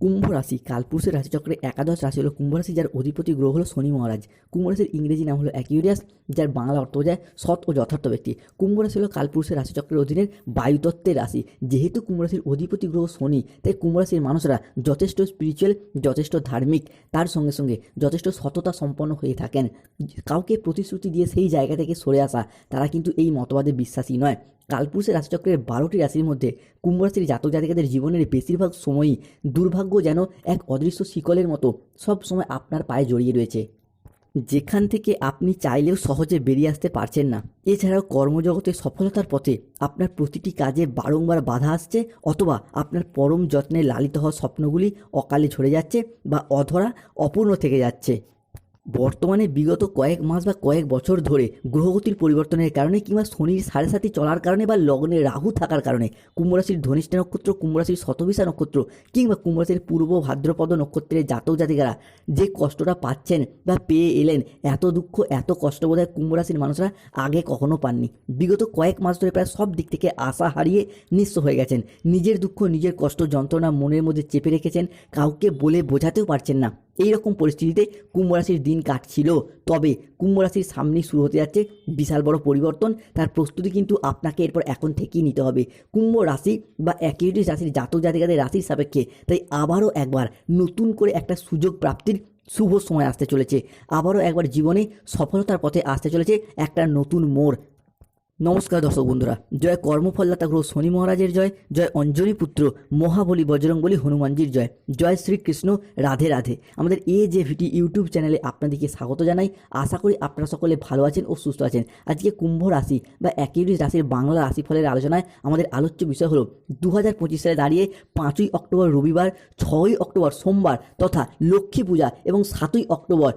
কুম্ভ রাশি, কালপুরুষের রাশিচক্রে একাদশ রাশি হলো কুম্ভ রাশি, যার অধিপতি গ্রহ হলো শনি মহারাজ। কুম্ভ রাশির ইংরেজি নাম হলো অ্যাকিউরিয়াস যার বাংলা অর্থ বোঝায় সৎ ও যথার্থ ব্যক্তি। কুম্ভ রাশি হলো কালপুরুষের রাশিচক্রের অধীনের বায়ুতত্ত্বের রাশি। যেহেতু কুম্ভ রাশির অধিপতি গ্রহ শনি, তাই কুম্ভ রাশির মানুষরা যথেষ্ট স্পিরিচুয়াল যথেষ্ট ধার্মিক, তার সঙ্গে সঙ্গে যথেষ্ট সততা সম্পন্ন হয়ে থাকেন। কাউকে প্রতিশ্রুতি দিয়ে সেই জায়গা থেকে সরে আসা, তারা কিন্তু এই মতবাদে বিশ্বাসী নয়। কালপুরুষের রাশিচক্রের বারোটি রাশির মধ্যে কুম্ভ রাশির জাতক জাতিকাদের জীবনের বেশিরভাগ সময়ই দুর্ভাগ্য যেন এক অদৃশ্য শিকলের মতো সব সময় আপনার পায়ে জড়িয়ে রয়েছে। যেখান থেকে আপনি চাইলেও সহজে বেরিয়ে আসতে পারছেন না। এছাড়াও কর্মজগতে সফলতার পথে আপনার প্রতিটি কাজে বারংবার বাধা আসছে অথবা আপনার পরম যত্নে লালিত হওয়া স্বপ্নগুলি অকালে ঝরে যাচ্ছে বা অধরা অপূর্ণ থেকে যাচ্ছে। বর্তমানে বিগত কয়েক মাস বা কয়েক বছর ধরে গ্রহগতির পরিবর্তনের কারণে কিংবা শনির সাড়ে সাথে চলার কারণে বা লগ্নে রাহু থাকার কারণে কুম্ভ রাশির ধনিষ্ঠ নক্ষত্র, কুম্ভ রাশির শতবিশা নক্ষত্র কিংবা কুম্ভ রাশির পূর্ব ভাদ্রপদ নক্ষত্রের জাতক জাতিকারা যে কষ্টটা পাচ্ছেন বা পেয়ে এলেন, এত দুঃখ, এত কষ্ট বোধ হয় কুম্ভ রাশির মানুষরা আগে কখনো পাননি। বিগত কয়েক মাস ধরে প্রায় সব দিক থেকে আশা হারিয়ে নিঃস্ব হয়ে গেছেন। নিজের দুঃখ, নিজের কষ্ট যন্ত্রণা মনের মধ্যে চেপে রেখেছেন, কাউকে বলে বোঝাতেও পারছেন না। এই রকম পরিস্থিতিতে কুম্ভ রাশির দিন কাটছিল। তবে কুম্ভ রাশির সামনেই শুরু হতে যাচ্ছে বিশাল বড় পরিবর্তন। তার প্রস্তুতি কিন্তু আপনাকে এরপর এখন থেকেই নিতে হবে। কুম্ভ রাশি বা অ্যাকিউরিটিস রাশির জাতক জাতিকাদের রাশির সাপেক্ষে তাই আবারও একবার নতুন করে একটা সুযোগ প্রাপ্তির শুভ সময় আসতে চলেছে। আবারও একবার জীবনে সফলতার পথে আসতে চলেছে একটা নতুন মোড়। নমস্কার দর্শক বন্ধুরা, জয় কর্মফলদাতা গ্রহ শনি মহারাজের জয় জয় অঞ্জনী পুত্র মহাবলী বজরংবলী হনুমানজির জয় জয় শ্রীকৃষ্ণ রাধে রাধে। আমাদের এ যে ভিটি ইউটিউব চ্যানেলে আপনাদেরকে স্বাগত জানাই। আশা করি আপনারা সকলে ভালো আছেন ও সুস্থ আছেন। আজকে কুম্ভ রাশি বা একই রাশির বাংলা রাশিফলের আলোচনায় আমাদের আলোচ্য বিষয় হলো দু হাজার পঁচিশ সালে দাঁড়িয়ে পাঁচই অক্টোবর রবিবার, ছয়ই অক্টোবর সোমবার তথা লক্ষ্মী পূজা এবং সাতই অক্টোবর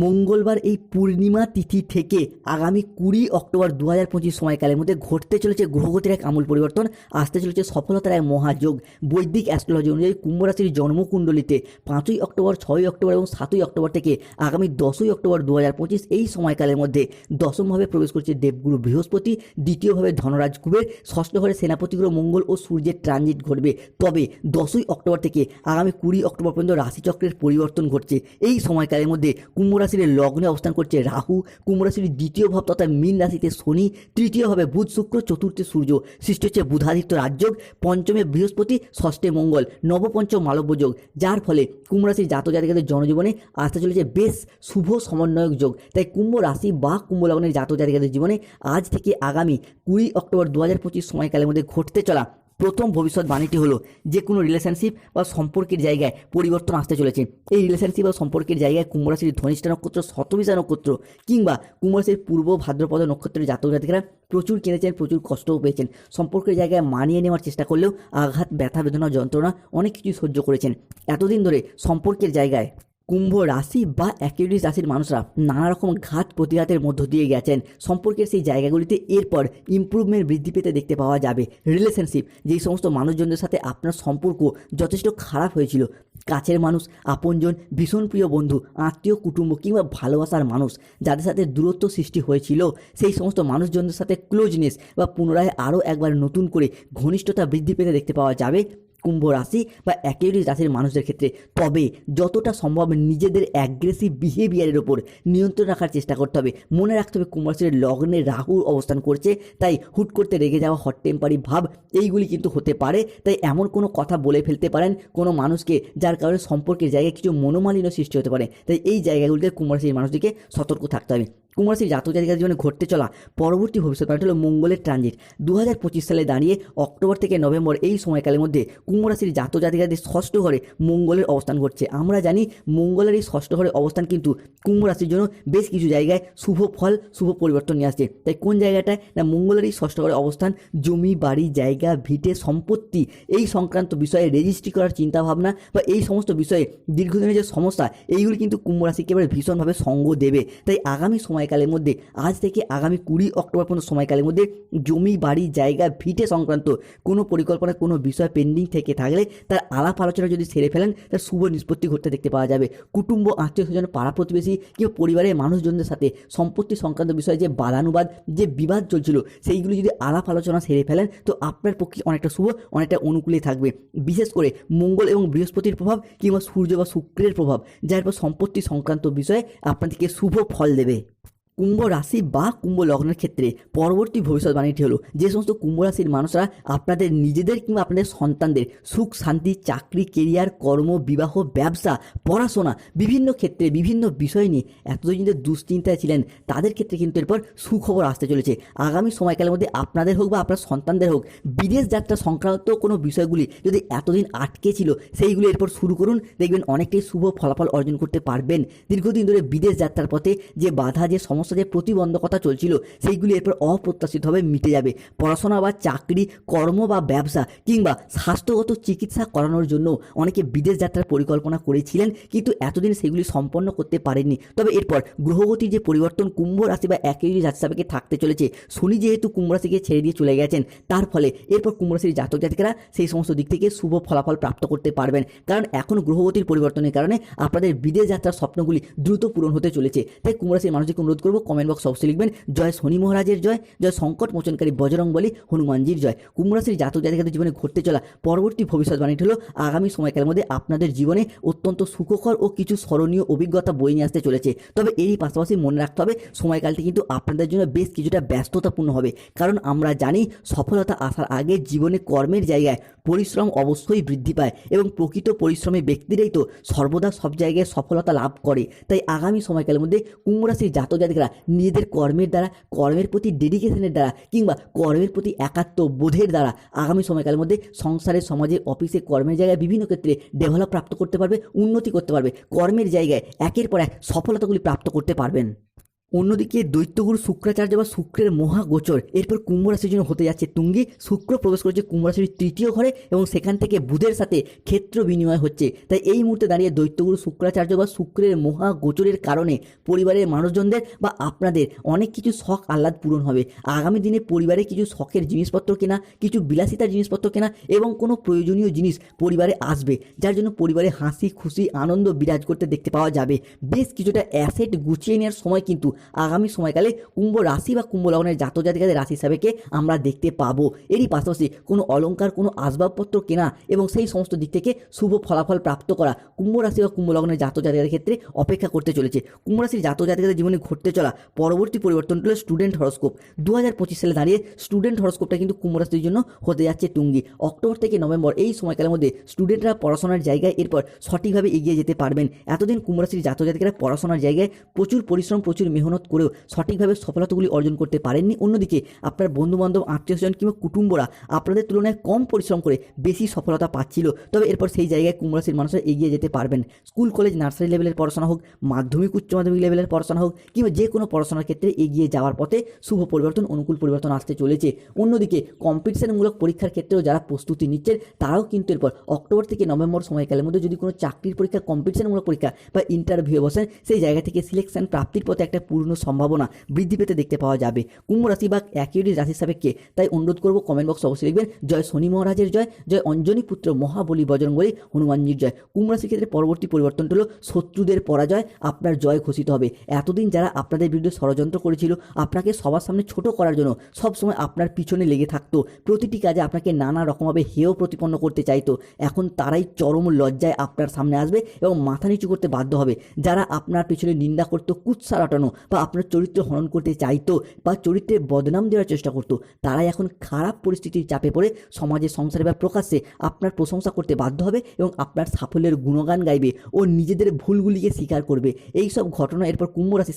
মঙ্গলবার এই পূর্ণিমা তিথি থেকে আগামী কুড়ি অক্টোবর দু হাজার পঁচিশ সময়কালের মধ্যে ঘটতে চলেছে গ্রহগতির এক আমূল পরিবর্তন। আসতে চলেছে সফলতার এক মহাযোগ। বৈদিক অ্যাস্ট্রোলজি অনুযায়ী কুম্ভ রাশির জন্মকুণ্ডলিতে পাঁচই অক্টোবর, ছয়ই অক্টোবর এবং সাতই অক্টোবর থেকে আগামী দশই অক্টোবর দু হাজার পঁচিশ এই সময়কালের মধ্যে দশমভাবে প্রবেশ করছে দেবগুরু বৃহস্পতি, দ্বিতীয়ভাবে ধনরাজ কুবের ষষ্ঠ ঘরে সেনাপতি গ্রহ মঙ্গল ও সূর্যের ট্রানজিট ঘটবে। তবে দশই অক্টোবর থেকে আগামী কুড়ি অক্টোবর পর্যন্ত রাশিচক্রের পরিবর্তন ঘটছে। এই সময়কালের মধ্যে কুম্ভ রাশির লগ্নে অবস্থান করছে রাহু। কুম্ভ রাশির দ্বিতীয় ভাব তথা মীন রাশিতে শনি তৃতীয়ভাবে বুধ শুক্র, চতুর্থে সূর্য। সৃষ্টি হচ্ছে বুধাদিত্য রাজযোগ। পঞ্চমে বৃহস্পতি, ষষ্ঠে মঙ্গল, নবপঞ্চম মালব্য যোগ। যার ফলে কুম্ভ রাশির জাত জাতিকাদের জনজীবনে আসতে চলেছে বেশ শুভ সমন্বয়ক যোগ। তাই কুম্ভ রাশি বা কুম্ভ লগ্নের জাত জাতিকাদের জীবনে আজ থেকে আগামী কুড়ি অক্টোবর দু হাজার পঁচিশ সময়কালের মধ্যে ঘটতে চলা প্রথম ভবিষ্যৎবাণীটি হলো যে কোনো রিলেশনশিপ বা সম্পর্কের জায়গায় পরিবর্তন আসতে চলেছে। এই রিলেশনশিপ বা সম্পর্কের জায়গায় কুম্ভ রাশির ধনিষ্ঠা নক্ষত্র শতবিশা নক্ষত্র কিংবা কুম্ভ রাশির পূর্ব ভাদ্রপদ নক্ষত্রের জাতক জাতিকারা প্রচুর কিনেছেন প্রচুর কষ্টও পেয়েছেন। সম্পর্কের জায়গায় মানিয়ে নেওয়ার চেষ্টা করলেও আঘাত, ব্যথা, বেদনা, যন্ত্রণা অনেক কিছু সহ্য করেছেন। এতদিন ধরে সম্পর্কের জায়গায় কুম্ভ রাশি বা অ্যাকিউরিস রাশির মানুষরা নানা রকম ঘাত প্রতিঘাতের মধ্য দিয়ে গেছেন। সম্পর্কের সেই জায়গাগুলিতে এরপর ইমপ্রুভমেন্ট বৃদ্ধি পেতে দেখতে পাওয়া যাবে। রিলেশনশিপ যেই সমস্ত মানুষজনদের সাথে আপনার সম্পর্ক যথেষ্ট খারাপ হয়েছিল, কাছের মানুষ, আপনজন, ভীষণ প্রিয় বন্ধু, আত্মীয়, কুটুম্ব কিংবা ভালোবাসার মানুষ, যাদের সাথে দূরত্ব সৃষ্টি হয়েছিল, সেই সমস্ত মানুষজনদের সাথে ক্লোজনেস বা পুনরায় আরও একবার নতুন করে ঘনিষ্ঠতা বৃদ্ধি পেতে দেখতে পাওয়া যাবে। কুম্ভ রাশি বা অ্যাকিউরিস রাশির মানুষদের ক্ষেত্রে, তবে যতটা সম্ভব নিজেদের অ্যাগ্রেসিভ বিহেভিয়ারের ওপর নিয়ন্ত্রণ রাখার চেষ্টা করতে হবে। মনে রাখতে হবে কুম্ভ রাশির লগ্নে রাহু অবস্থান করছে, তাই হুট করতে রেগে যাওয়া হট টেম্পারি ভাব এইগুলি কিন্তু হতে পারে। তাই এমন কোনো কথা বলে ফেলতে পারেন কোনো মানুষকে যার কারণে সম্পর্কের জায়গায় কিছু মনোমালিন্য সৃষ্টি হতে পারে। তাই এই জায়গাগুলিতে কুম্ভ রাশির মানুষদেরকে সতর্ক থাকতে হবে। কুম্ভ জাতক জাতিকার জীবনে ঘটতে চলা পরবর্তী ভবিষ্যৎ ভবিষ্যৎবাণীটা হলো মঙ্গলের ট্রানজিট। দু হাজার পঁচিশ সালে দাঁড়িয়ে অক্টোবর থেকে নভেম্বর এই সময়কালের মধ্যে কুম্ভ জাতক জাতিকাদের ষষ্ঠ ঘরে মঙ্গলের অবস্থান ঘটছে। আমরা জানি মঙ্গলের এই ষষ্ঠ ঘরের অবস্থান কিন্তু কুম্ভ রাশির জন্য বেশ কিছু জায়গায় শুভ ফল, শুভ পরিবর্তন নিয়ে আসছে। তাই কোন জায়গাটায় না মঙ্গলের এই ষষ্ঠ ঘরে অবস্থান? জমি, বাড়ি, জায়গা, ভিটে, সম্পত্তি এই সংক্রান্ত বিষয়ে রেজিস্ট্রি করার চিন্তাভাবনা বা এই সমস্ত বিষয়ে দীর্ঘদিনের যে সমস্যা, এইগুলি কিন্তু কুম্ভ রাশিকে এবারে ভীষণভাবে সঙ্গ দেবে। তাই আগামী সময় সময়কালের মধ্যে, আজ থেকে আগামী কুড়ি অক্টোবর পর্যন্ত সময়কালের মধ্যে জমি, বাড়ি, জায়গা, ভিটে সংক্রান্ত কোনো পরিকল্পনা, কোনো বিষয় পেন্ডিং থেকে থাকলে তার আলাপ আলোচনা যদি সেরে ফেলেন, তার শুভ নিষ্পত্তি ঘটতে দেখতে পাওয়া যাবে। কুটুম্ব, আত্মীয় স্বজন, পাড়া প্রতিবেশী কিংবা পরিবারের মানুষজনদের সাথে সম্পত্তি সংক্রান্ত বিষয়ে যে বাদানুবাদ, যে বিবাদ চলছিল, সেইগুলি যদি আলাপ আলোচনা সেরে ফেলেন, তো আপনার পক্ষে অনেকটা শুভ, অনেকটা অনুকূলে থাকবে। বিশেষ করে মঙ্গল এবং বৃহস্পতির প্রভাব কিংবা সূর্য বা শুক্রের প্রভাব, যার পর সম্পত্তি সংক্রান্ত বিষয়ে আপনাদেরকে শুভ ফল দেবে। কুম্ভ রাশি বা কুম্ভ লগ্নের ক্ষেত্রে পরবর্তী ভবিষ্যৎবাণীটি হলো, যে সমস্ত কুম্ভ রাশির মানুষরা আপনাদের নিজেদের কিংবা আপনাদের সন্তানদের সুখ, শান্তি, চাকরি কেরিয়ার কর্ম, বিবাহ, ব্যবসা, পড়াশোনা, বিভিন্ন ক্ষেত্রে বিভিন্ন বিষয় নিয়ে এতদিন যে দুশ্চিন্তায় ছিলেন, তাদের ক্ষেত্রে কিন্তু এরপর সুখবর আসতে চলেছে। আগামী সময়কালের মধ্যে আপনাদের হোক বা আপনার সন্তানদের হোক, বিদেশ যাত্রা সংক্রান্ত কোনো বিষয়গুলি যদি এতদিন আটকে ছিল, সেইগুলি এরপর শুরু করুন। দেখবেন অনেকটাই শুভ ফলাফল অর্জন করতে পারবেন। দীর্ঘদিন ধরে বিদেশ যাত্রার পথে যে বাধা, যে সমস্যা যে প্রতিবন্ধকতা চলছিল, সেইগুলি এরপর অপ্রত্যাশিতভাবে মিটে যাবে। পড়াশোনা বা চাকরি, কর্ম বা ব্যবসা কিংবা স্বাস্থ্যগত চিকিৎসা করানোর জন্য অনেকে বিদেশ যাত্রার পরিকল্পনা করেছিলেন, কিন্তু এতদিন সেগুলি সম্পন্ন করতে পারেননি। তবে এরপর গ্রহগতির যে পরিবর্তন কুম্ভ রাশি বা একই রাশি সাপেক্ষে থাকতে চলেছে, শনি যেহেতু কুম্ভ রাশিকে ছেড়ে দিয়ে চলে গেছেন, তার ফলে এরপর কুম্ভ রাশির জাতক জাতিকারা সেই সমস্ত দিক থেকে শুভ ফলাফল প্রাপ্ত করতে পারবেন। কারণ এখন গ্রহগতির পরিবর্তনের কারণে আপনাদের বিদেশ যাত্রার স্বপ্নগুলি দ্রুত পূরণ হতে চলেছে, তাই কুম্ভ রাশির অনুরোধ করব কমেন্ট বক্স অবশ্যই লিখবেন, জয় শনি মহারাজের জয় জয় সংকট মোচনকারী বজরং বলি, হনুমানজির জয়। কুম্ভ রাশির জাতক জাতিকাদের জীবনে ঘটতে চলা পরবর্তী ভবিষ্যৎবাণীটি হলো আগামী সময়কালের মধ্যে আপনাদের জীবনে অত্যন্ত সুখকর ও কিছু স্মরণীয় অভিজ্ঞতা বয়ে নিয়ে আসতে চলেছে। তবে এরই পাশাপাশি মনে রাখতে হবে, সময়কালটি কিন্তু আপনাদের জন্য বেশ কিছুটা ব্যস্ততাপূর্ণ হবে। কারণ আমরা জানি, সফলতা আসার আগে জীবনে কর্মের জায়গায় পরিশ্রম অবশ্যই বৃদ্ধি পায় এবং প্রকৃত পরিশ্রমী ব্যক্তিরাই তো সর্বদা সব জায়গায় সফলতা লাভ করে। তাই আগামী সময়কালের মধ্যে কুম্ভ রাশির জাতক জাতিকরা নিজেদের কর্মের দ্বারা, কর্মের প্রতি ডেডিকেশনের দ্বারা কিংবা কর্মের প্রতি একাত্ম বোধের দ্বারা আগামী সময়কালের মধ্যে সংসারে, সমাজে অফিসে কর্মের জায়গায় বিভিন্ন ক্ষেত্রে ডেভেলপ প্রাপ্ত করতে পারবে, উন্নতি করতে পারবে। কর্মের জায়গায় একের পর এক সফলতাগুলি প্রাপ্ত করতে পারবেন। অন্যদিকে দৈত্যগুরু শুক্রাচার্য বা শুক্রের মহাগোচর, এরপর কুম্ভ রাশির জন্য হতে যাচ্ছে তুঙ্গি। শুক্র প্রবেশ করেছে কুম্ভ রাশির তৃতীয় ঘরে এবং সেখান থেকে বুধের সাথে ক্ষেত্র বিনিময় হচ্ছে। তাই এই মুহূর্তে দাঁড়িয়ে দৈত্যগুরু শুক্রাচার্য বা শুক্রের মহাগোচরের কারণে পরিবারের মানুষজনদের বা আপনাদের অনেক কিছু শখ আহ্লাদ পূরণ হবে। আগামী দিনে পরিবারে কিছু শখের জিনিসপত্র কেনা, কিছু বিলাসিতার জিনিসপত্র কেনা এবং কোনো প্রয়োজনীয় জিনিস পরিবারে আসবে, যার জন্য পরিবারে হাসি, খুশি, আনন্দ বিরাজ করতে দেখতে পাওয়া যাবে। বেশ কিছুটা অ্যাসেট গুছিয়ে নেওয়ার সময় কিন্তু আগামী সময়কালে কুম্ভ রাশি বা কুম্ভ লগ্নের জাতক জাতিকাদের রাশি হিসাবেকে আমরা দেখতে পাবো। এরই পাশাপাশি কোনো অলংকার কোনো আসবাবপত্র কেনা এবং সেই সমস্ত দিক থেকে শুভ ফলাফল প্রাপ্ত করা কুম্ভ রাশি বা কুম্ভ লগ্নের জাতক জাতিকাদের ক্ষেত্রে অপেক্ষা করতে চলেছে। কুম্ভ রাশির জাতক জাতিকাদের জীবনে ঘটতে চলা পরবর্তী পরিবর্তন হলো স্টুডেন্ট হরস্কোপ দু হাজার পঁচিশ সালে দাঁড়িয়ে স্টুডেন্ট হরস্কোপটা কিন্তু কুম্ভ রাশির জন্য হতে যাচ্ছে টুঙ্গি। অক্টোবর থেকে নভেম্বর এই সময়কালের মধ্যে স্টুডেন্টরা পড়াশোনার জায়গায় এরপর সঠিকভাবে এগিয়ে যেতে পারবেন। এতদিন কুম্ভ রাশির জাতক জাতিকারা পড়াশোনার জায়গায় প্রচুর পরিশ্রম, প্রচুর মেহনত করেও সঠিকভাবে সফলতাগুলি অর্জন করতে পারেননি। অন্যদিকে আপনার বন্ধুবান্ধব, আত্মীয় স্বজন কিংবা কুটুম্বরা আপনাদের তুলনায় কম পরিশ্রম করে বেশি সফলতা পাচ্ছিল। তবে এরপর সেই জায়গায় কুম্ভ রাশির মানুষরা এগিয়ে যেতে পারবেন। স্কুল, কলেজ, নার্সারি লেভেলের পড়াশোনা হোক, মাধ্যমিক, উচ্চ মাধ্যমিক লেভেলের পড়াশোনা হোক, কিংবা যে কোনো পড়াশোনার ক্ষেত্রে এগিয়ে যাওয়ার পথে শুভ পরিবর্তন, অনুকূল পরিবর্তন আসতে চলেছে। অন্যদিকে কম্পিটিশনমূলক পরীক্ষার ক্ষেত্রেও যারা প্রস্তুতি নিচ্ছেন, তারাও কিন্তু এরপর অক্টোবর থেকে নভেম্বর সময়কালের মধ্যে যদি কোনো চাকরির পরীক্ষা, কম্পিটিশনমূলক পরীক্ষা বা ইন্টারভিউ বসেন, সেই জায়গা থেকে সিলেকশন প্রাপ্তির পথে একটা পূর্ণ সম্ভাবনা বৃদ্ধি পেতে দেখতে পাওয়া যাবে। কুম্ভ রাশি বা একই রাশি সাপেক্ষে, তাই অনুরোধ করব কমেন্ট বক্স অবশ্যই লিখবেন, জয় শনি মহারাজের জয় জয় অঞ্জনী পুত্র মহাবলী বজরঙ্গলী হনুমানজির জয়। কুম্ভ রাশির ক্ষেত্রে পরবর্তী পরিবর্তনটা হলো শত্রুদের পরাজয়, আপনার জয় ঘোষিত হবে। এতদিন যারা আপনাদের বিরুদ্ধে ষড়যন্ত্র করেছিল, আপনাকে সবার সামনে ছোট করার জন্য সবসময় আপনার পিছনে লেগে থাকতো। প্রতিটি কাজে আপনাকে নানা রকমভাবে হেয় প্রতিপন্ন করতে চাইতো। এখন তারাই চরম লজ্জায় আপনার সামনে আসবে এবং মাথা নিচু করতে বাধ্য হবে। যারা আপনার পিছনে নিন্দা করতো কুৎসা রটানো বা আপনার চরিত্র হনন করতে চাইতো বা চরিত্রের বদনাম দেওয়ার চেষ্টা করতো, তারাই এখন খারাপ পরিস্থিতির চাপে পড়ে সমাজে, সংসারে বা প্রকাশ্যে আপনার প্রশংসা করতে বাধ্য হবে এবং আপনার সাফল্যের গুণগান গাইবে ও নিজেদের ভুলগুলিকে স্বীকার করবে। এই সব ঘটনা এরপর কুম্ভ রাশি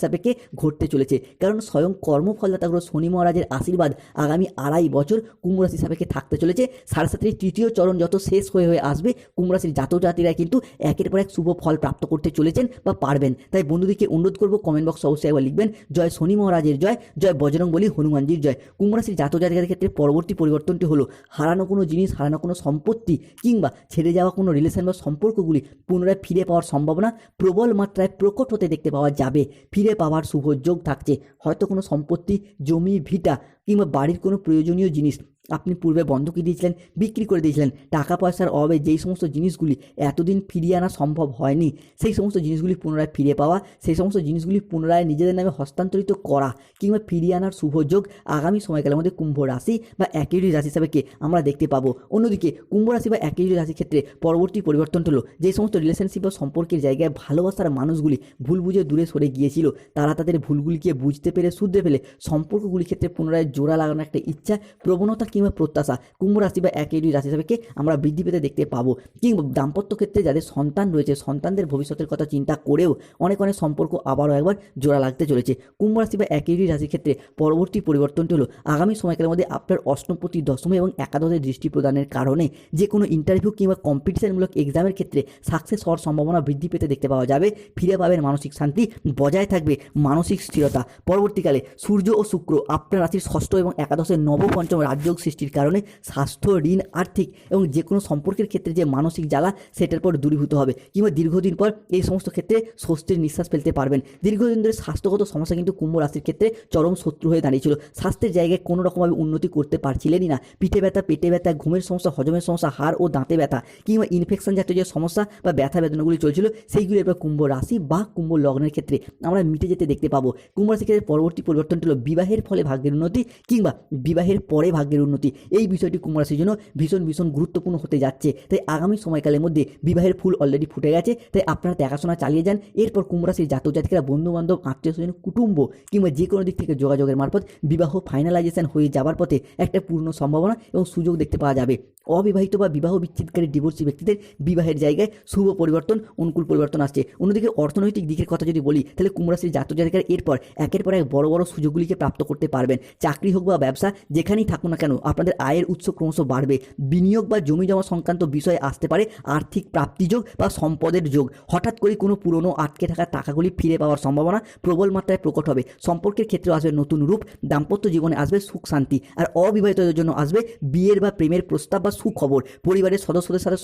ঘটতে চলেছে। কারণ স্বয়ং কর্মফলদাতা গ্রহ শনি মহারাজের আশীর্বাদ আগামী আড়াই বছর কুম্ভ সাপেক্ষে থাকতে চলেছে। সাড়ে সাতের তৃতীয় চরণ যত শেষ হয়ে হয়ে আসবে, কুম্ভ রাশির জাতক জাতিরা কিন্তু একের পর এক শুভ ফল প্রাপ্ত করতে চলেছেন বা পারবেন। তাই বন্ধুদেরকে অনুরোধ করব কমেন্ট বক্স অবশ্যই একবার লিখবেন, জয় শনি মহারাজের জয় জয় বজরং বলি হনুমানজির জয়। কুম্ভ রাশির জাতক জাতিকাদের ক্ষেত্রে পরবর্তী পরিবর্তনটি হলো, হারানো কোনো জিনিস, হারানো কোনো সম্পত্তি কিংবা ছেড়ে যাওয়া কোনো রিলেশন বা সম্পর্কগুলি পুনরায় ফিরে পাওয়ার সম্ভাবনা প্রবল মাত্রায় প্রকট হতে দেখতে পাওয়া যাবে। ফিরে পাওয়ার শুভ যোগ থাকছে। হয়তো কোনো সম্পত্তি, জমি, ভিটা কিংবা বাড়ির কোনো প্রয়োজনীয় জিনিস আপনি পূর্বে বন্ধকি দিয়েছিলেন, বিক্রি করে দিয়েছিলেন। টাকা পয়সার অভাবে যেই সমস্ত জিনিসগুলি এতদিন ফিরিয়ে আনা সম্ভব হয়নি, সেই সমস্ত জিনিসগুলি পুনরায় ফিরে পাওয়া, সেই সমস্ত জিনিসগুলি পুনরায় নিজেদের নামে হস্তান্তরিত করা কিংবা ফিরিয়ে আনার শুভ যোগ আগামী সময়কালের মধ্যে কুম্ভ রাশি বা একই রাশি হিসাবেকে আমরা দেখতে পাবো। অন্যদিকে কুম্ভ রাশি বা একই রাশির ক্ষেত্রে পরবর্তী পরিবর্তন হলো, যে সমস্ত রিলেশনশিপ বা সম্পর্কের জায়গায় ভালোবাসার মানুষগুলি ভুল বুঝে দূরে সরে গিয়েছিল, তারা তাদের ভুলগুলিকে বুঝতে পেরে শুধরে ফেলে সম্পর্কগুলির ক্ষেত্রে পুনরায় জোড়া লাগানোর একটা ইচ্ছা, প্রবণতা কিংবা প্রত্যাশা। কুম্ভ রাশি বা একই রাশি হিসাবেকে আমরা বৃদ্ধি পেতে দেখতে পাবো। কিংবা দাম্পত্য ক্ষেত্রে যাদের সন্তান রয়েছে, সন্তানদের ভবিষ্যতের কথা চিন্তা করেও অনেক অনেক সম্পর্ক আবারও একবার জোড়া লাগতে চলেছে। কুম্ভ রাশি বা একই রাশির ক্ষেত্রে পরবর্তী পরিবর্তনটি হলো আগামী সময়কালের মধ্যে আপনার অষ্টমপতি দশমী এবং একাদশের দৃষ্টি প্রদানের কারণে যে কোনো ইন্টারভিউ কিংবা কম্পিটিশনমূলক এক্সামের ক্ষেত্রে সাকসেস হওয়ার সম্ভাবনা বৃদ্ধি পেতে দেখতে পাওয়া যাবে। ফিরে পাবেন মানসিক শান্তি বজায় থাকবে, মানসিক স্থিরতা। পরবর্তীকালে সূর্য ও শুক্র আপনার রাশির ষষ্ঠ এবং একাদশের নবপঞ্চম রাজযোগ সৃষ্টির কারণে স্বাস্থ্য, ঋণ, আর্থিক এবং যে কোনো সম্পর্কের ক্ষেত্রে যে মানসিক জ্বালা, সেটার পর দূরীভূত হবে কিংবা দীর্ঘদিন পর এই সমস্ত ক্ষেত্রে স্বস্তির নিঃশ্বাস ফেলতে পারবেন। দীর্ঘদিন ধরে স্বাস্থ্যগত সমস্যা কিন্তু কুম্ভ রাশির ক্ষেত্রে চরম শত্রু হয়ে দাঁড়িয়েছিল। স্বাস্থ্যের জায়গায় কোনো রকমভাবে উন্নতি করতে পারছিলেনই না। পিঠে ব্যথা, পেটে ব্যথা, ঘুমের সমস্যা, হজমের সমস্যা, হাড় ও দাঁতে ব্যথা কিংবা ইনফেকশন জাতীয় যে সমস্যা বা ব্যথা বেদনাগুলি চলছিল, সেইগুলি এবার কুম্ভ রাশি বা কুম্ভ লগ্নের ক্ষেত্রে আমরা মিটে যেতে দেখতে পাবো। কুম্ভ রাশির ক্ষেত্রে পরবর্তী পরিবর্তনটি হলো বিবাহের ফলে ভাগ্যের উন্নতি কিংবা বিবাহের পরে ভাগ্যের উন্নতি। এই বিষয়টি কুম্ভ রাশির জন্য ভীষণ ভীষণ গুরুত্বপূর্ণ হতে যাচ্ছে। তাই আগামী সময়কালের মধ্যে বিবাহের ফুল অলরেডি ফুটে গেছে। তাই আপনারা দেখাশোনা চালিয়ে যান। এরপর কুম্ভ রাশির জাতক জাতিকারা বন্ধু বান্ধব আত্মীয় স্বজন, কুটুম্ব কিংবা যে কোনো দিক থেকে যোগাযোগের মারফত বিবাহ ফাইনালাইজেশন হয়ে যাওয়ার পথে একটা পূর্ণ সম্ভাবনা এবং সুযোগ দেখতে পাওয়া যাবে। অবিবাহিত বা বিবাহ বিচ্ছেদকারী ডিভোর্সি ব্যক্তিদের বিবাহের জায়গায় শুভ পরিবর্তন, অনুকূল পরিবর্তন আসছে। অন্যদিকে অর্থনৈতিক দিকের কথা যদি বলি, তাহলে কুমরাশির জাতক জাতিকার এরপর একের পর এক বড় বড় সুযোগগুলিকে প্রাপ্ত করতে পারবেন। চাকরি হোক বা ব্যবসা, যেখানেই থাকুন না কেন আপনাদের আয়ের উৎস ক্রমশ বাড়বে। বিনিয়োগ বা জমি জমা সংক্রান্ত বিষয়ে আসতে পারে আর্থিক প্রাপ্তিযোগ বা সম্পদের যোগ। হঠাৎ করে কোনো পুরনো আটকে থাকা টাকাগুলি ফিরে পাওয়ার সম্ভাবনা প্রবল মাত্রায় প্রকট হবে। সম্পর্কের ক্ষেত্রে আসবে নতুন রূপ, দাম্পত্য জীবনে আসবে সুখ, শান্তি, আর অবিবাহিতদের জন্য আসবে বিয়ের বা প্রেমের প্রস্তাব বা সুখবর। পরিবারের সদস্যদের সাথে